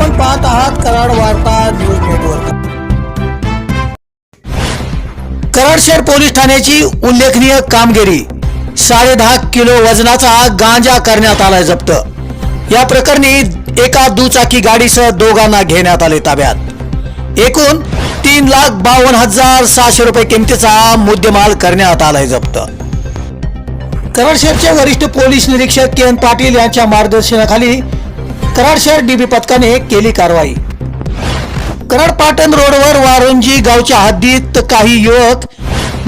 आपण पाहत आहात कराड वार्ता न्यूज नेटवर्क. कराड शहर पोलीस ठाण्याची उल्लेखनीय कामगिरी. साडे दहा किलो वजनाचा गांजा करण्यात आलाय जप्त. या प्रकरणी एका दुचाकी गाडीसह दोघांना घेण्यात आले ताब्यात. एकूण तीन लाख बावन्न हजार सहाशे रुपये किमतीचा मुद्देमाल करण्यात आलाय जप्त. कराड शहरचे वरिष्ठ पोलीस निरीक्षक के एन पाटील यांच्या मार्गदर्शनाखाली कराड शहर डीबी पथकाने केली कारवाई. कराड पाटण रोडवर वारुंजी गावच्या हद्दीत काही युवक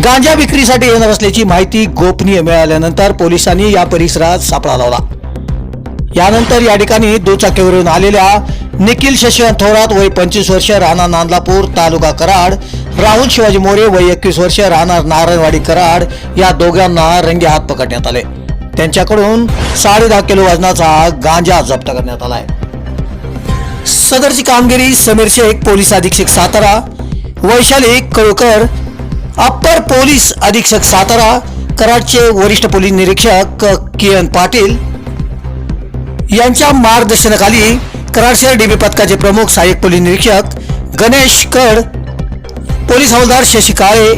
गांजा विक्रीसाठी येणार असल्याची माहिती गोपनीय मिळाल्यानंतर पोलिसांनी या परिसरात सापळा लावला. यानंतर या ठिकाणी दुचाकीवरून आलेल्या निखिल शशिकांत थोरात वय पंचवीस वर्ष राहणार नांदलापूर तालुका कराड राहुल शिवाजी मोरे वय एकवीस वर्ष राहणार नारायणवाडी कराड या दोघांना रंगे हात पकडण्यात आले. त्यांच्याकडून साडे दहा किलो वजनाचा गांजा जप्त करण्यात आलाय. सदरची कामगिरी समीर शेख पोलीस अधीक्षक सातारा वैशाली कळकर अप्पर पोलीस अधीक्षक सातारा कराडचे वरिष्ठ पोलीस निरीक्षक किरण पाटील यांच्या मार्गदर्शनाखाली कराड शहर डीबी पथकाचे प्रमुख सहाय्यक पोलीस निरीक्षक गणेश कड पोलीस हवालदार शशी काळे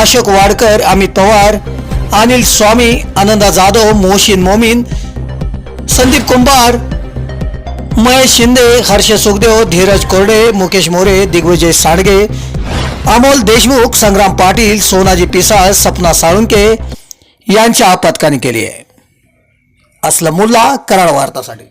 अशोक वाडकर अमित पवार अनिल स्वामी आनंदा जाधव मोहसिन मोमीन संदीप कुंभार महेश शिंदे हर्ष सुखदेव धीरज कोरडे मुकेश मोरे दिग्विजय साडगे अमोल देशमुख संग्राम पाटील सोनाजी पिसाळ सपना साळुंके यांच्या पथकाने केली आहे. असलम मुल्ला कराड वार्तासाठी.